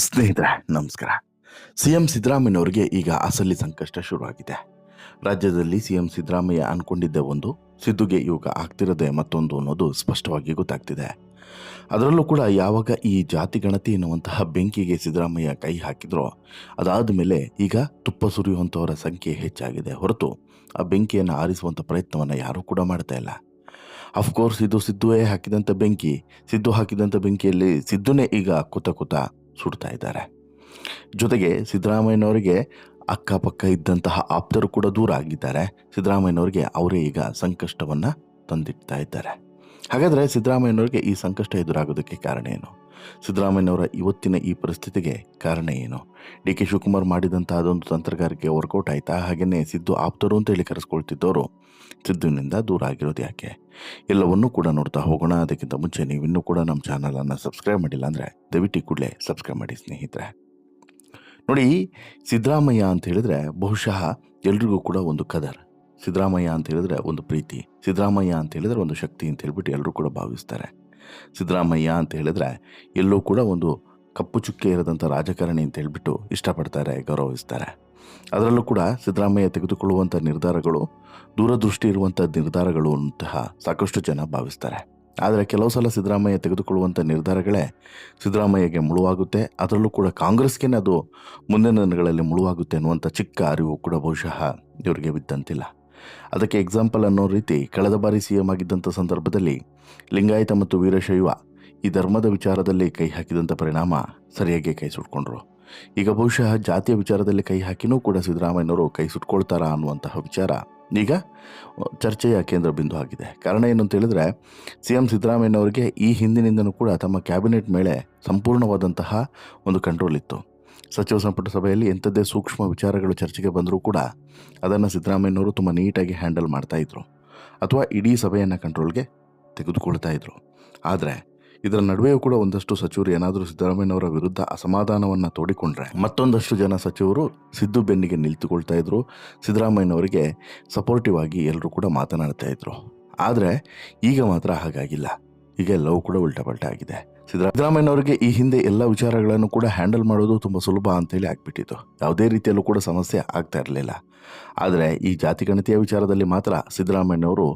ಸ್ನೇಹಿತರೆ, ನಮಸ್ಕಾರ. ಸಿಎಂ ಸಿದ್ದರಾಮಯ್ಯನವರಿಗೆ ಈಗ ಅಸಲಿ ಸಂಕಷ್ಟ ಶುರುವಾಗಿದೆ. ರಾಜ್ಯದಲ್ಲಿ ಸಿಎಂ ಸಿದ್ದರಾಮಯ್ಯ ಅನ್ಕೊಂಡಿದ್ದೆ ಒಂದು, ಸಿದ್ದುಗೆ ಯೋಗ ಆಗ್ತಿರೋದೇ ಮತ್ತೊಂದು ಅನ್ನೋದು ಸ್ಪಷ್ಟವಾಗಿ ಗೊತ್ತಾಗ್ತಿದೆ. ಅದರಲ್ಲೂ ಕೂಡ ಯಾವಾಗ ಈ ಜಾತಿ ಗಣತಿ ಎನ್ನುವಂತಹ ಬೆಂಕಿಗೆ ಸಿದ್ದರಾಮಯ್ಯ ಕೈ ಹಾಕಿದ್ರೋ, ಅದಾದ ಮೇಲೆ ಈಗ ತುಪ್ಪ ಸುರಿಯುವಂಥವರ ಸಂಖ್ಯೆ ಹೆಚ್ಚಾಗಿದೆ. ಹೊರತು ಆ ಬೆಂಕಿಯನ್ನು ಆರಿಸುವಂಥ ಪ್ರಯತ್ನವನ್ನು ಯಾರೂ ಕೂಡ ಮಾಡ್ತಾ ಇಲ್ಲ. ಅಫ್ಕೋರ್ಸ್ ಇದು ಸಿದ್ದುವೇ ಹಾಕಿದಂಥ ಬೆಂಕಿ. ಸಿದ್ದು ಹಾಕಿದಂಥ ಬೆಂಕಿಯಲ್ಲಿ ಸಿದ್ದುನೇ ಈಗ ಕುತ ಕುತ ಸುಡ್ತಾ ಇದ್ದಾರೆ. ಜೊತೆಗೆ ಸಿದ್ದರಾಮಯ್ಯನವರಿಗೆ ಅಕ್ಕಪಕ್ಕ ಇದ್ದಂತಹ ಆಪ್ತರು ಕೂಡ ದೂರ ಆಗಿದ್ದಾರೆ. ಸಿದ್ದರಾಮಯ್ಯನವರಿಗೆ ಅವರೇ ಈಗ ಸಂಕಷ್ಟವನ್ನು ತಂದಿಡ್ತಾ ಇದ್ದಾರೆ. ಹಾಗಾದರೆ ಸಿದ್ದರಾಮಯ್ಯನವರಿಗೆ ಈ ಸಂಕಷ್ಟ ಎದುರಾಗೋದಕ್ಕೆ ಕಾರಣ ಏನು? ಸಿದ್ದರಾಮಯ್ಯನವರ ಇವತ್ತಿನ ಈ ಪರಿಸ್ಥಿತಿಗೆ ಕಾರಣ ಏನು? ಡಿ ಕೆ ಶಿವಕುಮಾರ್ ಮಾಡಿದಂತಹ ಅದೊಂದು ತಂತ್ರಗಾರಿಕೆ ವರ್ಕೌಟ್ ಆಯ್ತಾ? ಹಾಗೆಯೇ ಸಿದ್ದು ಆಪ್ತರು ಅಂತ ಹೇಳಿ ಕರೆಸ್ಕೊಳ್ತಿದ್ದವರು ಸಿದ್ದುವಿನಿಂದ ದೂರ ಆಗಿರೋದು ಯಾಕೆ? ಎಲ್ಲವನ್ನೂ ಕೂಡ ನೋಡ್ತಾ ಹೋಗೋಣ. ಅದಕ್ಕಿಂತ ಮುಂಚೆ ನೀವು ಇನ್ನೂ ಕೂಡ ನಮ್ಮ ಚಾನಲನ್ನು ಸಬ್ಸ್ಕ್ರೈಬ್ ಮಾಡಿಲ್ಲ ಅಂದರೆ ದಯವಿಟ್ಟು ಕೂಡಲೇ ಸಬ್ಸ್ಕ್ರೈಬ್ ಮಾಡಿ ಸ್ನೇಹಿತರೆ. ನೋಡಿ, ಸಿದ್ದರಾಮಯ್ಯ ಅಂತ ಹೇಳಿದ್ರೆ ಬಹುಶಃ ಎಲ್ರಿಗೂ ಕೂಡ ಒಂದು ಕದರ್. ಸಿದ್ದರಾಮಯ್ಯ ಅಂತ ಹೇಳಿದ್ರೆ ಒಂದು ಪ್ರೀತಿ. ಸಿದ್ದರಾಮಯ್ಯ ಅಂತ ಹೇಳಿದ್ರೆ ಒಂದು ಶಕ್ತಿ ಅಂತ ಹೇಳ್ಬಿಟ್ಟು ಎಲ್ಲರೂ ಕೂಡ ಭಾವಿಸ್ತಾರೆ. ಸಿದ್ದರಾಮಯ್ಯ ಅಂತ ಹೇಳಿದ್ರೆ ಎಲ್ಲೂ ಕೂಡ ಒಂದು ಕಪ್ಪು ಚುಕ್ಕೆ ಇರದಂಥ ರಾಜಕಾರಣಿ ಅಂತ ಹೇಳಿಬಿಟ್ಟು ಇಷ್ಟಪಡ್ತಾರೆ, ಗೌರವಿಸ್ತಾರೆ. ಅದರಲ್ಲೂ ಕೂಡ ಸಿದ್ದರಾಮಯ್ಯ ತೆಗೆದುಕೊಳ್ಳುವಂಥ ನಿರ್ಧಾರಗಳು, ದೂರದೃಷ್ಟಿ ಇರುವಂಥ ನಿರ್ಧಾರಗಳು ಅಂತಹ ಸಾಕಷ್ಟು ಜನ ಭಾವಿಸ್ತಾರೆ. ಆದರೆ ಕೆಲವು ಸಲ ಸಿದ್ದರಾಮಯ್ಯ ತೆಗೆದುಕೊಳ್ಳುವಂಥ ನಿರ್ಧಾರಗಳೇ ಸಿದ್ದರಾಮಯ್ಯಗೆ ಮುಳುವಾಗುತ್ತೆ. ಅದರಲ್ಲೂ ಕೂಡ ಕಾಂಗ್ರೆಸ್ಗೆ ಅದು ಮುಂದಿನ ದಿನಗಳಲ್ಲಿ ಮುಳುವಾಗುತ್ತೆ ಅನ್ನುವಂಥ ಚಿಕ್ಕ ಅರಿವು ಕೂಡ ಬಹುಶಃ ಇವರಿಗೆ ಬಿದ್ದಂತಿಲ್ಲ. ಅದಕ್ಕೆ ಎಕ್ಸಾಂಪಲ್ ಅನ್ನೋ ರೀತಿ ಕಳೆದ ಬಾರಿ ಸಿ ಎಂ ಆಗಿದ್ದಂಥ ಸಂದರ್ಭದಲ್ಲಿ ಲಿಂಗಾಯತ ಮತ್ತು ವೀರಶೈವ ಈ ಧರ್ಮದ ವಿಚಾರದಲ್ಲಿ ಕೈ ಹಾಕಿದಂಥ ಪರಿಣಾಮ ಸರಿಯಾಗಿ ಕೈ ಸುಟ್ಕೊಂಡ್ರು. ಈಗ ಬಹುಶಃ ಜಾತಿಯ ವಿಚಾರದಲ್ಲಿ ಕೈ ಹಾಕಿನೂ ಕೂಡ ಸಿದ್ದರಾಮಯ್ಯನವರು ಕೈ ಸುಟ್ಕೊಳ್ತಾರಾ ಅನ್ನುವಂತಹ ವಿಚಾರ ಈಗ ಚರ್ಚೆಯ ಕೇಂದ್ರ ಬಿಂದು ಆಗಿದೆ. ಕಾರಣ ಏನು ಅಂತ ಹೇಳಿದ್ರೆ ಸಿ ಎಂ ಸಿದ್ದರಾಮಯ್ಯನವರಿಗೆ ಈ ಹಿಂದಿನಿಂದನೂ ಕೂಡ ತಮ್ಮ ಕ್ಯಾಬಿನೆಟ್ ಮೇಲೆ ಸಂಪೂರ್ಣವಾದಂತಹ ಒಂದು ಕಂಟ್ರೋಲ್ ಇತ್ತು. ಸಚಿವ ಸಂಪುಟ ಸಭೆಯಲ್ಲಿ ಎಂಥದ್ದೇ ಸೂಕ್ಷ್ಮ ವಿಚಾರಗಳು ಚರ್ಚೆಗೆ ಬಂದರೂ ಕೂಡ ಅದನ್ನು ಸಿದ್ದರಾಮಯ್ಯನವರು ತುಂಬ ನೀಟಾಗಿ ಹ್ಯಾಂಡಲ್ ಮಾಡ್ತಾಯಿದ್ರು ಅಥವಾ ಇಡೀ ಸಭೆಯನ್ನು ಕಂಟ್ರೋಲ್ಗೆ ತೆಗೆದುಕೊಳ್ತಾ ಇದ್ರು. ಆದರೆ ಇದರ ನಡುವೆಯೂ ಕೂಡ ಒಂದಷ್ಟು ಸಚಿವರು ಏನಾದರೂ ಸಿದ್ದರಾಮಯ್ಯನವರ ವಿರುದ್ಧ ಅಸಮಾಧಾನವನ್ನು ತೋಡಿಕೊಂಡ್ರೆ ಮತ್ತೊಂದಷ್ಟು ಜನ ಸಚಿವರು ಸಿದ್ದು ಬೆನ್ನಿಗೆ ನಿಂತುಕೊಳ್ತಾ ಇದ್ರು. ಸಿದ್ದರಾಮಯ್ಯನವರಿಗೆ ಸಪೋರ್ಟಿವ್ ಆಗಿ ಎಲ್ಲರೂ ಕೂಡ ಮಾತನಾಡ್ತಾ ಇದ್ರು. ಆದರೆ ಈಗ ಮಾತ್ರ ಹಾಗಾಗಿಲ್ಲ. ಈಗ ಎಲ್ಲವೂ ಕೂಡ ಉಲ್ಟಾ ಪಲ್ಟಾ ಆಗಿದೆ. ಸಿದ್ದರಾಮಯ್ಯನವರಿಗೆ ಈ ಹಿಂದೆ ಎಲ್ಲ ವಿಚಾರಗಳನ್ನು ಕೂಡ ಹ್ಯಾಂಡಲ್ ಮಾಡೋದು ತುಂಬ ಸುಲಭ ಅಂತೇಳಿ ಆಗ್ಬಿಟ್ಟಿತ್ತು. ಯಾವುದೇ ರೀತಿಯಲ್ಲೂ ಕೂಡ ಸಮಸ್ಯೆ ಆಗ್ತಾ ಇರಲಿಲ್ಲ. ಆದರೆ ಈ ಜಾತಿ ಗಣತಿಯ ವಿಚಾರದಲ್ಲಿ ಮಾತ್ರ ಸಿದ್ದರಾಮಯ್ಯನವರು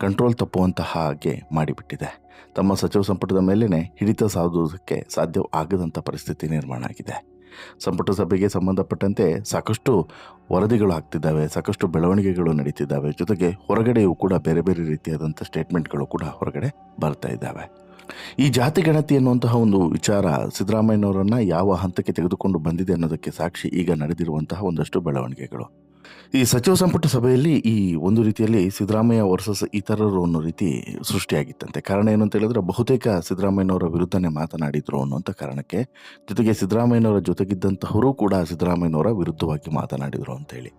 ಕಂಟ್ರೋಲ್ ತಪ್ಪುವಂತಹ ಹಾಗೆ ಮಾಡಿಬಿಟ್ಟಿದೆ. ತಮ್ಮ ಸಚಿವ ಸಂಪುಟದ ಮೇಲೇ ಹಿಡಿತ ಸಾಧುವುದಕ್ಕೆ ಸಾಧ್ಯ ಆಗದಂಥ ಪರಿಸ್ಥಿತಿ ನಿರ್ಮಾಣ ಆಗಿದೆ. ಸಂಪುಟ ಸಭೆಗೆ ಸಂಬಂಧಪಟ್ಟಂತೆ ಸಾಕಷ್ಟು ವರದಿಗಳು ಆಗ್ತಿದ್ದಾವೆ, ಸಾಕಷ್ಟು ಬೆಳವಣಿಗೆಗಳು ನಡೀತಿದ್ದಾವೆ. ಜೊತೆಗೆ ಹೊರಗಡೆಯೂ ಕೂಡ ಬೇರೆ ಬೇರೆ ರೀತಿಯಾದಂಥ ಸ್ಟೇಟ್ಮೆಂಟ್ಗಳು ಕೂಡ ಹೊರಗಡೆ ಬರ್ತಾ ಇದ್ದಾವೆ. ಈ ಜಾತಿ ಗಣತಿ ಎನ್ನುವಂತಹ ಒಂದು ವಿಚಾರ ಸಿದ್ದರಾಮಯ್ಯನವರನ್ನು ಯಾವ ಹಂತಕ್ಕೆ ತೆಗೆದುಕೊಂಡು ಬಂದಿದೆ ಅನ್ನೋದಕ್ಕೆ ಸಾಕ್ಷಿ ಈಗ ನಡೆದಿರುವಂತಹ ಒಂದಷ್ಟು ಬೆಳವಣಿಗೆಗಳು. ಈ ಸಚಿವ ಸಂಪುಟ ಸಭೆಯಲ್ಲಿ ಈ ಒಂದು ರೀತಿಯಲ್ಲಿ ಸಿದ್ದರಾಮಯ್ಯ ವರ್ಸಸ್ ಇತರರು ಅನ್ನೋ ರೀತಿ ಸೃಷ್ಟಿಯಾಗಿತ್ತಂತೆ. ಕಾರಣ ಏನು ಅಂತ ಹೇಳಿದ್ರೆ ಬಹುತೇಕ ಸಿದ್ದರಾಮಯ್ಯನವರ ವಿರುದ್ಧನೇ ಮಾತನಾಡಿದ್ರು ಅನ್ನುವಂಥ ಕಾರಣಕ್ಕೆ ಜೊತೆಗೆ ಸಿದ್ದರಾಮಯ್ಯನವರ ಜೊತೆಗಿದ್ದಂತಹವರು ಕೂಡ ಸಿದ್ದರಾಮಯ್ಯನವರ ವಿರುದ್ಧವಾಗಿ ಮಾತನಾಡಿದರು ಅಂತೇಳಿ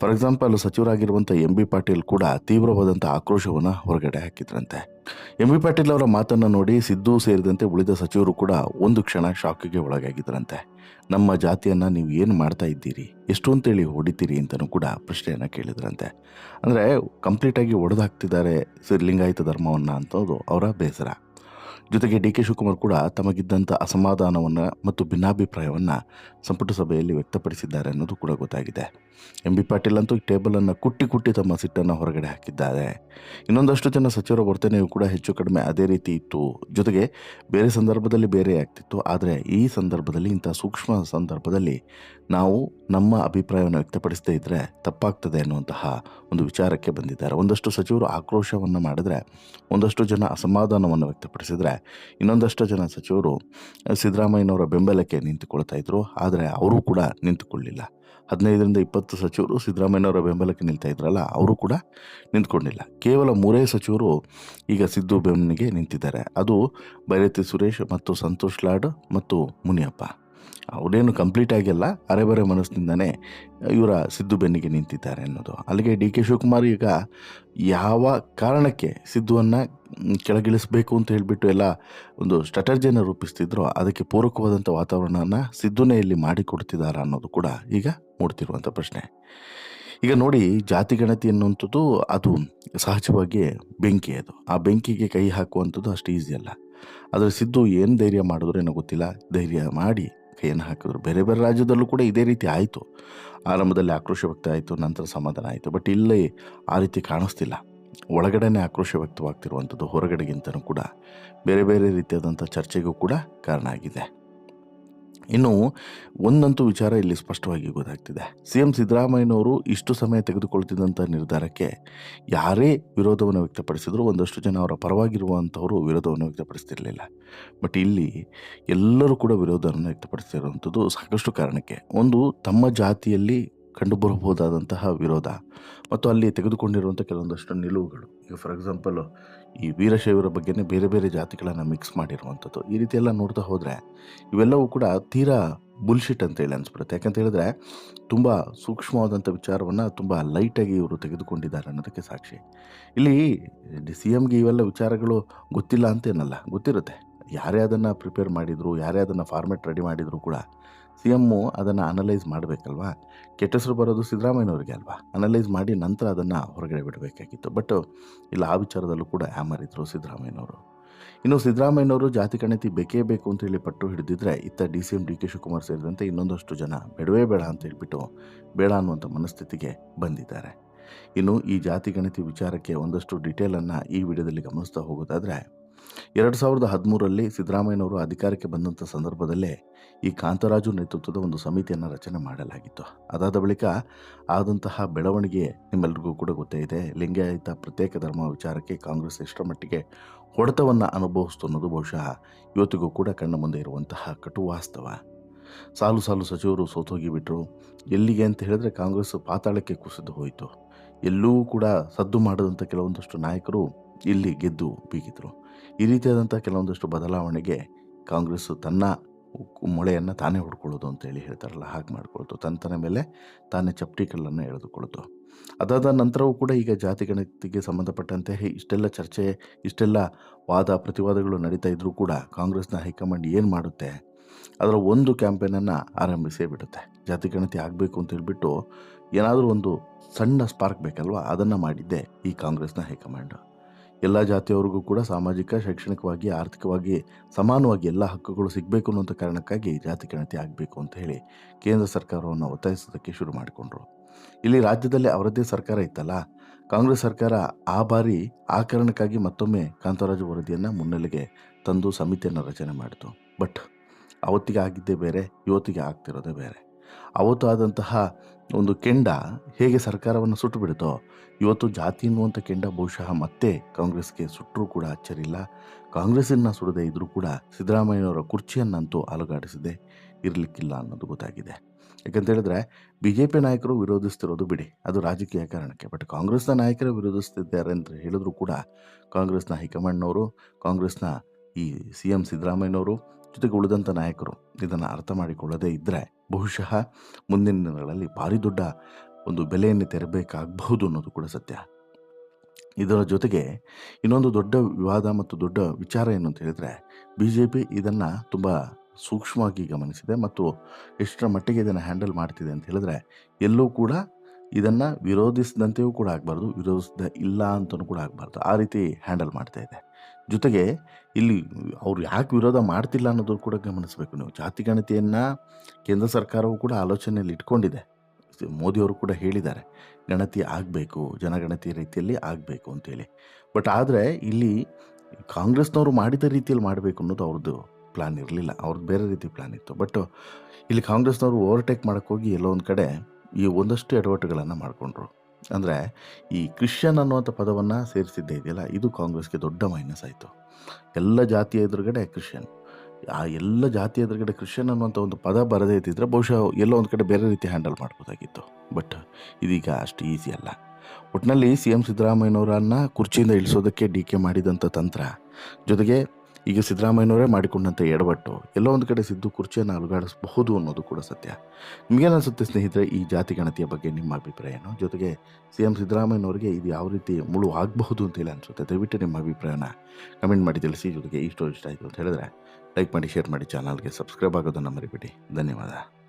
ಫಾರ್ ಎಕ್ಸಾಂಪಲ್ ಸಚಿವರಾಗಿರುವಂಥ ಎಂ ಬಿ ಪಾಟೀಲ್ ಕೂಡ ತೀವ್ರವಾದಂಥ ಆಕ್ರೋಶವನ್ನು ಹೊರಗಡೆ ಹಾಕಿದ್ರಂತೆ. ಎಂ ಬಿ ಪಾಟೀಲ್ ಅವರ ಮಾತನ್ನು ನೋಡಿ ಸಿದ್ದು ಸೇರಿದಂತೆ ಉಳಿದ ಸಚಿವರು ಕೂಡ ಒಂದು ಕ್ಷಣ ಶಾಕಿಗೆ ಒಳಗಾಗಿದ್ರಂತೆ. ನಮ್ಮ ಜಾತಿಯನ್ನು ನೀವು ಏನು ಮಾಡ್ತಾ ಇದ್ದೀರಿ? ಎಷ್ಟು ಅಂತೇಳಿ ಹೊಡಿತೀರಿ ಅಂತಲೂ ಕೂಡ ಪ್ರಶ್ನೆಯನ್ನು ಕೇಳಿದ್ರಂತೆ. ಅಂದರೆ ಕಂಪ್ಲೀಟಾಗಿ ಒಡೆದಾಕ್ತಿದ್ದಾರೆ ಲಿಂಗಾಯತ ಧರ್ಮವನ್ನು ಅಂತೋದು ಅವರ ಬೇಸರ. ಜೊತೆಗೆ ಡಿ ಕೆ ಶಿವಕುಮಾರ್ ಕೂಡ ತಮಗಿದ್ದಂಥ ಅಸಮಾಧಾನವನ್ನು ಮತ್ತು ಭಿನ್ನಾಭಿಪ್ರಾಯವನ್ನು ಸಂಪುಟ ಸಭೆಯಲ್ಲಿ ವ್ಯಕ್ತಪಡಿಸಿದ್ದಾರೆ ಅನ್ನೋದು ಕೂಡ ಗೊತ್ತಾಗಿದೆ. ಎಂ ಬಿ ಪಾಟೀಲ್ ಅಂತೂ ಟೇಬಲನ್ನು ಕುಟ್ಟಿ ಕುಟ್ಟಿ ತಮ್ಮ ಸಿಟ್ಟನ್ನು ಹೊರಗಡೆ ಹಾಕಿದ್ದಾರೆ. ಇನ್ನೊಂದಷ್ಟು ಜನ ಸಚಿವರ ವರ್ತನೆಯು ಕೂಡ ಹೆಚ್ಚು ಕಡಿಮೆ ಅದೇ ರೀತಿ ಇತ್ತು. ಜೊತೆಗೆ ಬೇರೆ ಸಂದರ್ಭದಲ್ಲಿ ಬೇರೆ ಆಗ್ತಿತ್ತು. ಆದರೆ ಈ ಸಂದರ್ಭದಲ್ಲಿ, ಇಂಥ ಸೂಕ್ಷ್ಮ ಸಂದರ್ಭದಲ್ಲಿ ನಾವು ನಮ್ಮ ಅಭಿಪ್ರಾಯವನ್ನು ವ್ಯಕ್ತಪಡಿಸದೇ ಇದ್ದರೆ ತಪ್ಪಾಗ್ತದೆ ಅನ್ನುವಂತಹ ಒಂದು ವಿಚಾರಕ್ಕೆ ಬಂದಿದ್ದಾರೆ. ಒಂದಷ್ಟು ಸಚಿವರು ಆಕ್ರೋಶವನ್ನು ಮಾಡಿದರೆ, ಒಂದಷ್ಟು ಜನ ಅಸಮಾಧಾನವನ್ನು ವ್ಯಕ್ತಪಡಿಸಿದರೆ ಇನ್ನೊಂದಷ್ಟು ಜನ ಸಚಿವರು ಸಿದ್ದರಾಮಯ್ಯನವರ ಬೆಂಬಲಕ್ಕೆ ನಿಂತುಕೊಳ್ತಾ ಇದ್ರು, ಆದರೆ ಅವರು ಕೂಡ ನಿಂತುಕೊಳ್ಳಿಲ್ಲ. ಹದಿನೈದರಿಂದ ಇಪ್ಪತ್ತು ಸಚಿವರು ಸಿದ್ದರಾಮಯ್ಯನವರ ಬೆಂಬಲಕ್ಕೆ ನಿಲ್ತಾ ಇದ್ರಲ್ಲ, ಅವರು ಕೂಡ ನಿಂತ್ಕೊಂಡಿಲ್ಲ. ಕೇವಲ ಮೂರೇ ಸಚಿವರು ಈಗ ಸಿದ್ದು ಬೆಮ್ಮನಿಗೆ ನಿಂತಿದ್ದಾರೆ. ಅದು ಬೈರತಿ ಸುರೇಶ್ ಮತ್ತು ಸಂತೋಷ್ ಲಾಡ್ ಮತ್ತು ಮುನಿಯಪ್ಪ. ಅವರೇನು ಕಂಪ್ಲೀಟ್ ಆಗಿಲ್ಲ, ಅರೆಬರೆ ಮನಸ್ಸಿನಿಂದನೇ ಇವರ ಸಿದ್ದು ಬೆನ್ನಿಗೆ ನಿಂತಿದ್ದಾರೆ ಅನ್ನೋದು. ಅಲ್ಲಿಗೆ ಡಿ ಕೆ ಶಿವಕುಮಾರ್ ಈಗ ಯಾವ ಕಾರಣಕ್ಕೆ ಸಿದ್ದುವನ್ನು ಕೆಳಗಿಳಿಸಬೇಕು ಅಂತ ಹೇಳಿಬಿಟ್ಟು ಎಲ್ಲ ಒಂದು ಸ್ಟ್ರಾಟರ್ಜಿಯನ್ನು ರೂಪಿಸ್ತಿದ್ರು, ಅದಕ್ಕೆ ಪೂರಕವಾದಂಥ ವಾತಾವರಣನ ಸಿದ್ದುನೇ ಇಲ್ಲಿ ಮಾಡಿಕೊಡ್ತಿದ್ದಾರಾ ಅನ್ನೋದು ಕೂಡ ಈಗ ಮೂಡ್ತಿರುವಂಥ ಪ್ರಶ್ನೆ. ಈಗ ನೋಡಿ, ಜಾತಿ ಗಣತಿ ಅನ್ನುವಂಥದ್ದು ಅದು ಸಹಜವಾಗಿ ಬೆಂಕಿ ಅದು. ಆ ಬೆಂಕಿಗೆ ಕೈ ಹಾಕುವಂಥದ್ದು ಅಷ್ಟು ಈಸಿ ಅಲ್ಲ. ಆದರೆ ಸಿದ್ದು ಏನು ಧೈರ್ಯ ಮಾಡಿದ್ರು ಏನೋ ಗೊತ್ತಿಲ್ಲ. ಧೈರ್ಯ ಮಾಡಿ ಕೈಯನ್ನು ಹಾಕಿದ್ರು. ಬೇರೆ ಬೇರೆ ರಾಜ್ಯದಲ್ಲೂ ಕೂಡ ಇದೇ ರೀತಿ ಆಯಿತು. ಆರಂಭದಲ್ಲಿ ಆಕ್ರೋಶ ವ್ಯಕ್ತ ಆಯಿತು ನಂತರ ಸಮಾಧಾನ ಆಯಿತು. ಬಟ್ ಇಲ್ಲಿ ಆ ರೀತಿ ಕಾಣಿಸ್ತಿಲ್ಲ. ಒಳಗಡೆನೇ ಆಕ್ರೋಶ ವ್ಯಕ್ತವಾಗ್ತಿರುವಂಥದ್ದು, ಹೊರಗಡೆಗಿಂತನೂ ಕೂಡ ಬೇರೆ ಬೇರೆ ರೀತಿಯಾದಂಥ ಚರ್ಚೆಗೂ ಕೂಡ ಕಾರಣ ಆಗಿದೆ. ಇನ್ನು ಒಂದಂತೂ ವಿಚಾರ ಇಲ್ಲಿ ಸ್ಪಷ್ಟವಾಗಿ ಗೊತ್ತಾಗ್ತಿದೆ. ಸಿ ಎಂ ಸಿದ್ದರಾಮಯ್ಯನವರು ಇಷ್ಟು ಸಮಯ ತೆಗೆದುಕೊಳ್ತಿದ್ದಂಥ ನಿರ್ಧಾರಕ್ಕೆ ಯಾರೇ ವಿರೋಧವನ್ನು ವ್ಯಕ್ತಪಡಿಸಿದ್ರು ಒಂದಷ್ಟು ಜನ ಅವರ ಪರವಾಗಿರುವಂಥವರು ವಿರೋಧವನ್ನು ವ್ಯಕ್ತಪಡಿಸ್ತಿರಲಿಲ್ಲ. ಬಟ್ ಇಲ್ಲಿ ಎಲ್ಲರೂ ಕೂಡ ವಿರೋಧವನ್ನು ವ್ಯಕ್ತಪಡಿಸ್ತಿರುವಂಥದ್ದು ಸಾಕಷ್ಟು ಕಾರಣಕ್ಕೆ. ಒಂದು, ತಮ್ಮ ಜಾತಿಯಲ್ಲಿ ಕಂಡುಬರಬಹುದಾದಂತಹ ವಿರೋಧ. ಮತ್ತು ಅಲ್ಲಿ ತೆಗೆದುಕೊಂಡಿರುವಂಥ ಕೆಲವೊಂದಷ್ಟು ನಿಲುವುಗಳು. ಈಗ ಫಾರ್ ಎಕ್ಸಾಂಪಲ್ ಈ ವೀರಶೈವರ ಬಗ್ಗೆನೇ ಬೇರೆ ಬೇರೆ ಜಾತಿಗಳನ್ನು ಮಿಕ್ಸ್ ಮಾಡಿರುವಂಥದ್ದು ಈ ರೀತಿ ಎಲ್ಲ ನೋಡ್ತಾ ಹೋದರೆ ಇವೆಲ್ಲವೂ ಕೂಡ ತೀರಾ ಬುಲ್ಶಿಟ್ ಅಂತೇಳಿ ಅನಿಸ್ಬಿಡುತ್ತೆ. ಯಾಕಂತ ಹೇಳಿದ್ರೆ ತುಂಬ ಸೂಕ್ಷ್ಮವಾದಂಥ ವಿಚಾರವನ್ನು ತುಂಬ ಲೈಟಾಗಿ ಇವರು ತೆಗೆದುಕೊಂಡಿದ್ದಾರೆ ಅನ್ನೋದಕ್ಕೆ ಸಾಕ್ಷಿ. ಇಲ್ಲಿ ಸಿ ಎಮ್ಗೆ ಇವೆಲ್ಲ ವಿಚಾರಗಳು ಗೊತ್ತಿಲ್ಲ ಅಂತೇನಲ್ಲ ಗೊತ್ತಿರುತ್ತೆ. ಯಾರೇ ಅದನ್ನು ಪ್ರಿಪೇರ್ ಮಾಡಿದರು, ಯಾರೇ ಅದನ್ನು ಫಾರ್ಮೆಟ್ ರೆಡಿ ಮಾಡಿದರೂ ಕೂಡ ಸಿ ಎಮ್ಮು ಅದನ್ನು ಅನಲೈಸ್ ಮಾಡಬೇಕಲ್ವಾ? ಕೆಟ್ಟ ಹೆಸರು ಬರೋದು ಸಿದ್ದರಾಮಯ್ಯನವ್ರಿಗೆ ಅಲ್ವಾ? ಅನಲೈಸ್ ಮಾಡಿ ನಂತರ ಅದನ್ನು ಹೊರಗಡೆ ಬಿಡಬೇಕಾಗಿತ್ತು. ಬಟ್, ಇಲ್ಲ, ಆ ವಿಚಾರದಲ್ಲೂ ಕೂಡ ಹ್ಯಾಮರಿದ್ರು ಸಿದ್ದರಾಮಯ್ಯನವರು. ಇನ್ನು ಸಿದ್ದರಾಮಯ್ಯನವರು ಜಾತಿ ಗಣತಿ ಬೇಕೇ ಬೇಕು ಅಂತ ಹೇಳಿ ಪಟ್ಟು ಹಿಡಿದಿದ್ರೆ, ಇತ್ತ D C M D K Shivakumar ಸೇರಿದಂತೆ ಇನ್ನೊಂದಷ್ಟು ಜನ ಬೇಡವೇ ಬೇಡ ಅಂತ ಹೇಳ್ಬಿಟ್ಟು ಬೇಡ ಅನ್ನುವಂಥ ಮನಸ್ಥಿತಿಗೆ ಬಂದಿದ್ದಾರೆ. ಇನ್ನು ಈ ಜಾತಿ ಗಣತಿ ವಿಚಾರಕ್ಕೆ ಒಂದಷ್ಟು ಡಿಟೇಲನ್ನು ಈ ವಿಡಿಯೋದಲ್ಲಿ ಗಮನಿಸ್ತಾ ಹೋಗೋದಾದರೆ ಎರಡು ಸಾವಿರದ ಹದಿಮೂರರಲ್ಲಿ ಸಿದ್ದರಾಮಯ್ಯನವರು ಅಧಿಕಾರಕ್ಕೆ ಬಂದಂಥ ಸಂದರ್ಭದಲ್ಲೇ ಈ ಕಾಂತರಾಜು ನೇತೃತ್ವದ ಒಂದು ಸಮಿತಿಯನ್ನು ರಚನೆ ಮಾಡಲಾಗಿತ್ತು. ಅದಾದ ಬಳಿಕ ಆದಂತಹ ಬೆಳವಣಿಗೆ ನಿಮ್ಮೆಲ್ರಿಗೂ ಕೂಡ ಗೊತ್ತೇ ಇದೆ. ಲಿಂಗಾಯತ ಪ್ರತ್ಯೇಕ ಧರ್ಮ ವಿಚಾರಕ್ಕೆ ಕಾಂಗ್ರೆಸ್ ಎಷ್ಟರ ಮಟ್ಟಿಗೆ ಹೊಡೆತವನ್ನು ಅನುಭವಿಸ್ತು ಅನ್ನೋದು ಬಹುಶಃ ಇವತ್ತಿಗೂ ಕೂಡ ಕಣ್ಣ ಮುಂದೆ ಇರುವಂತಹ ಕಟು ವಾಸ್ತವ. ಸಾಲು ಸಾಲು ಸಚಿವರು ಸೋತೋಗಿಬಿಟ್ರು ಎಲ್ಲಿಗೆ ಅಂತ ಹೇಳಿದ್ರೆ ಕಾಂಗ್ರೆಸ್ ಪಾತಾಳಕ್ಕೆ ಕುಸಿದು ಹೋಯಿತು. ಎಲ್ಲೂ ಕೂಡ ಸದ್ದು ಮಾಡದಂಥ ಕೆಲವೊಂದಷ್ಟು ನಾಯಕರು ಇಲ್ಲಿ ಗೆದ್ದು ಬೀಗಿದ್ರು. ಈ ರೀತಿಯಾದಂಥ ಕೆಲವೊಂದಷ್ಟು ಬದಲಾವಣೆಗೆ ಕಾಂಗ್ರೆಸ್ಸು ತನ್ನ ಮೊಳೆಯನ್ನು ತಾನೇ ಹೊಡ್ಕೊಳ್ಳೋದು ಅಂತೇಳಿ ಹೇಳ್ತಾರಲ್ಲ, ಹಾಗೆ ಮಾಡ್ಕೊಳ್ತು. ತನ್ನ ಮೇಲೆ ತಾನೇ ಚಪ್ಪಟಿ ಕಲ್ಲನ್ನು ಎಳೆದುಕೊಳ್ತು ಅದಾದ ನಂತರವೂ ಕೂಡ ಈಗ ಜಾತಿ ಗಣತಿಗೆ ಸಂಬಂಧಪಟ್ಟಂತೆ ಇಷ್ಟೆಲ್ಲ ಚರ್ಚೆ, ಇಷ್ಟೆಲ್ಲ ವಾದ, ಪ್ರತಿವಾದಗಳು ನಡೀತಾ ಇದ್ದರೂ ಕೂಡ ಕಾಂಗ್ರೆಸ್ನ ಹೈಕಮಾಂಡ್ ಏನು ಮಾಡುತ್ತೆ? ಅದರ ಒಂದು ಕ್ಯಾಂಪೇನನ್ನು ಆರಂಭಿಸೇ ಬಿಡುತ್ತೆ. ಜಾತಿ ಗಣತಿ ಆಗಬೇಕು ಅಂತ ಹೇಳಿಬಿಟ್ಟು ಏನಾದರೂ ಒಂದು ಸಣ್ಣ ಸ್ಪಾರ್ಕ್ ಬೇಕಲ್ವಾ? ಅದನ್ನು ಮಾಡಿದ್ದೆ ಈ ಕಾಂಗ್ರೆಸ್ನ ಹೈಕಮಾಂಡ್. ಎಲ್ಲ ಜಾತಿಯವರಿಗೂ ಕೂಡ ಸಾಮಾಜಿಕ, ಶೈಕ್ಷಣಿಕವಾಗಿ, ಆರ್ಥಿಕವಾಗಿ ಸಮಾನವಾಗಿ ಎಲ್ಲ ಹಕ್ಕುಗಳು ಸಿಗಬೇಕು ಅನ್ನೋಂಥ ಕಾರಣಕ್ಕಾಗಿ ಜಾತಿ ಗಣತಿ ಆಗಬೇಕು ಅಂತ ಹೇಳಿ ಕೇಂದ್ರ ಸರ್ಕಾರವನ್ನು ಒತ್ತಾಯಿಸೋದಕ್ಕೆ ಶುರು ಮಾಡಿಕೊಂಡ್ರು. ಇಲ್ಲಿ ರಾಜ್ಯದಲ್ಲಿ ಅವರದ್ದೇ ಸರ್ಕಾರ ಇತ್ತಲ್ಲ, ಕಾಂಗ್ರೆಸ್ ಸರ್ಕಾರ ಆ ಬಾರಿ ಆ ಕಾರಣಕ್ಕಾಗಿ ಮತ್ತೊಮ್ಮೆ ಕಾಂತರಾಜು ವರದಿಯನ್ನು ಮುನ್ನೆಲೆಗೆ ತಂದು ಸಮಿತಿಯನ್ನು ರಚನೆ ಮಾಡಿತು. ಬಟ್ ಅವತ್ತಿಗೆ ಆಗಿದ್ದೇ ಬೇರೆ, ಇವತ್ತಿಗೆ ಆಗ್ತಿರೋದೇ ಬೇರೆ. ಅವತ್ತು ಆದಂತಹ ಒಂದು ಕೆಂಡ ಹೇಗೆ ಸರ್ಕಾರವನ್ನು ಸುಟ್ಟು ಬಿಡುತ್ತೋ ಇವತ್ತು ಜಾತಿ ಎನ್ನುವಂಥ ಕೆಂಡ ಬಹುಶಃ ಮತ್ತೆ ಕಾಂಗ್ರೆಸ್ಗೆ ಸುಟ್ಟರೂ ಕೂಡ ಅಚ್ಚರಿಲ್ಲ. ಕಾಂಗ್ರೆಸ್ಸನ್ನು ಸುಡದೇ ಇದ್ದರೂ ಕೂಡ ಸಿದ್ದರಾಮಯ್ಯನವರ ಕುರ್ಚಿಯನ್ನಂತೂ ಅಲುಗಾಡಿಸದೆ ಇರಲಿಕ್ಕಿಲ್ಲ ಅನ್ನೋದು ಗೊತ್ತಾಗಿದೆ. ಯಾಕಂತ ಹೇಳಿದ್ರೆ ಬಿ ಜೆ ಪಿ ನಾಯಕರು ವಿರೋಧಿಸ್ತಿರೋದು ಬಿಡಿ, ಅದು ರಾಜಕೀಯ ಕಾರಣಕ್ಕೆ. ಬಟ್ ಕಾಂಗ್ರೆಸ್ನ ನಾಯಕರು ವಿರೋಧಿಸ್ತಿದ್ದಾರೆ ಅಂತ ಹೇಳಿದ್ರು ಕೂಡ ಕಾಂಗ್ರೆಸ್ನ ಹೈಕಮಾಂಡ್ನವರು, ಕಾಂಗ್ರೆಸ್ನ ಈ ಸಿ ಎಂ ಸಿದ್ದರಾಮಯ್ಯನವರು, ಜೊತೆಗೆ ಉಳಿದಂಥ ನಾಯಕರು ಇದನ್ನು ಅರ್ಥ ಮಾಡಿಕೊಳ್ಳದೇ ಇದ್ದರೆ ಬಹುಶಃ ಮುಂದಿನ ದಿನಗಳಲ್ಲಿ ಭಾರಿ ದೊಡ್ಡ ಒಂದು ಬೆಲೆಯನ್ನು ತೆರಬೇಕಾಗಬಹುದು ಅನ್ನೋದು ಕೂಡ ಸತ್ಯ. ಇದರ ಜೊತೆಗೆ ಇನ್ನೊಂದು ದೊಡ್ಡ ವಿವಾದ ಮತ್ತು ದೊಡ್ಡ ವಿಚಾರ ಏನು ಅಂತ ಹೇಳಿದರೆ ಬಿ ಜೆ ಪಿ ಇದನ್ನು ತುಂಬ ಸೂಕ್ಷ್ಮವಾಗಿ ಗಮನಿಸಿದೆ ಮತ್ತು ಎಷ್ಟರ ಮಟ್ಟಿಗೆ ಇದನ್ನು ಹ್ಯಾಂಡಲ್ ಮಾಡ್ತಿದೆ ಅಂತ ಹೇಳಿದ್ರೆ, ಎಲ್ಲೂ ಕೂಡ ಇದನ್ನು ವಿರೋಧಿಸಿದಂತೆಯೂ ಕೂಡ ಆಗಬಾರ್ದು, ವಿರೋಧಿಸಿದ ಇಲ್ಲ ಅಂತಲೂ ಕೂಡ ಆಗಬಾರ್ದು, ಆ ರೀತಿ ಹ್ಯಾಂಡಲ್ ಮಾಡ್ತಾ ಇದೆ. ಜೊತೆಗೆ ಇಲ್ಲಿ ಅವ್ರು ಯಾಕೆ ವಿರೋಧ ಮಾಡ್ತಿಲ್ಲ ಅನ್ನೋದು ಕೂಡ ಗಮನಿಸಬೇಕು ನೀವು. ಜಾತಿ ಗಣತಿಯನ್ನು ಕೇಂದ್ರ ಸರ್ಕಾರವು ಕೂಡ ಆಲೋಚನೆಯಲ್ಲಿ ಇಟ್ಕೊಂಡಿದೆ. ಮೋದಿಯವರು ಕೂಡ ಹೇಳಿದ್ದಾರೆ. ಗಣತಿ ಆಗಬೇಕು, ಜನಗಣತಿ ರೀತಿಯಲ್ಲಿ ಆಗಬೇಕು ಅಂತೇಳಿ. ಬಟ್ ಆದರೆ ಇಲ್ಲಿ ಕಾಂಗ್ರೆಸ್ನವರು ಮಾಡಿದ ರೀತಿಯಲ್ಲಿ ಮಾಡಬೇಕು ಅನ್ನೋದು ಅವ್ರದ್ದು ಪ್ಲ್ಯಾನ್ ಇರಲಿಲ್ಲ. ಅವ್ರದ್ದು ಬೇರೆ ರೀತಿ ಪ್ಲ್ಯಾನ್ ಇತ್ತು. ಬಟ್ ಇಲ್ಲಿ ಕಾಂಗ್ರೆಸ್ನವರು ಓವರ್ಟೇಕ್ ಮಾಡೋಕ್ಕೋಗಿ ಎಲ್ಲೋ ಒಂದು ಕಡೆ ಈ ಒಂದಷ್ಟು ಎಡವಟ್ಟುಗಳನ್ನು ಮಾಡಿಕೊಂಡ್ರು. ಅಂದರೆ ಈ ಕ್ರಿಶ್ಚಿಯನ್ ಅನ್ನುವಂಥ ಪದವನ್ನು ಸೇರಿಸಿದ್ದೇ ಇದೆಯಲ್ಲ, ಇದು ಕಾಂಗ್ರೆಸ್ಗೆ ದೊಡ್ಡ ಮೈನಸ್ ಆಯಿತು. ಎಲ್ಲ ಜಾತಿಯ ಎದುರುಗಡೆ ಕ್ರಿಶ್ಚಿಯನ್. ಆ ಎಲ್ಲ ಜಾತಿ ಎದುರುಗಡೆ ಕ್ರಿಶ್ಚಿಯನ್ ಅನ್ನುವಂಥ ಒಂದು ಪದ ಬರದೇ ಇದ್ದಿದ್ರೆ ಬಹುಶಃ ಎಲ್ಲೋ ಒಂದು ಕಡೆ ಬೇರೆ ರೀತಿ ಹ್ಯಾಂಡಲ್ ಮಾಡ್ಬೋದಾಗಿತ್ತು. ಬಟ್ ಇದೀಗ ಅಷ್ಟು ಈಸಿ ಅಲ್ಲ. ಒಟ್ಟಿನಲ್ಲಿ ಸಿ ಎಂ ಸಿದ್ದರಾಮಯ್ಯನವರನ್ನು ಕುರ್ಚಿಯಿಂದ ಇಳಿಸೋದಕ್ಕೆ ಡಿ ಕೆ ಮಾಡಿದಂಥ ತಂತ್ರ, ಜೊತೆಗೆ ಈಗ ಸಿದ್ದರಾಮಯ್ಯನವರೇ ಮಾಡಿಕೊಂಡಂಥ ಎಡವಟ್ಟು. ಎಲ್ಲೋ ಒಂದು ಕಡೆ ಸಿದ್ದು ಕುರ್ಚಿಯನ್ನು ಅಲುಗಾಡಿಸಬಹುದು ಅನ್ನೋದು ಕೂಡ ಸತ್ಯ. ನಿಮಗೇನಿಸುತ್ತೆ ಸ್ನೇಹಿತರೆ ಈ ಜಾತಿ ಗಣತಿಯ ಬಗ್ಗೆ ನಿಮ್ಮ ಅಭಿಪ್ರಾಯ ಏನು ಜೊತೆಗೆ ಸಿ ಎಂ ಸಿದ್ದರಾಮಯ್ಯನವರಿಗೆ ಇದು ಯಾವ ರೀತಿ ಮುಳು ಆಗಬಹುದು ಅಂತ ಹೇಳಿ ಅನಿಸುತ್ತೆ. ದಯವಿಟ್ಟು ನಿಮ್ಮ ಅಭಿಪ್ರಾಯನ ಕಮೆಂಟ್ ಮಾಡಿ ತಿಳಿಸಿ. ಜೊತೆಗೆ ಈ ಇಷ್ಟ ಆಯಿತು ಅಂತ ಹೇಳಿದ್ರೆ ಲೈಕ್ ಮಾಡಿ, ಶೇರ್ ಮಾಡಿ, ಚಾನಲ್ಗೆ ಸಬ್ಸ್ಕ್ರೈಬ್ ಆಗೋದನ್ನು ಮರಿಬೇಡಿ. ಧನ್ಯವಾದ.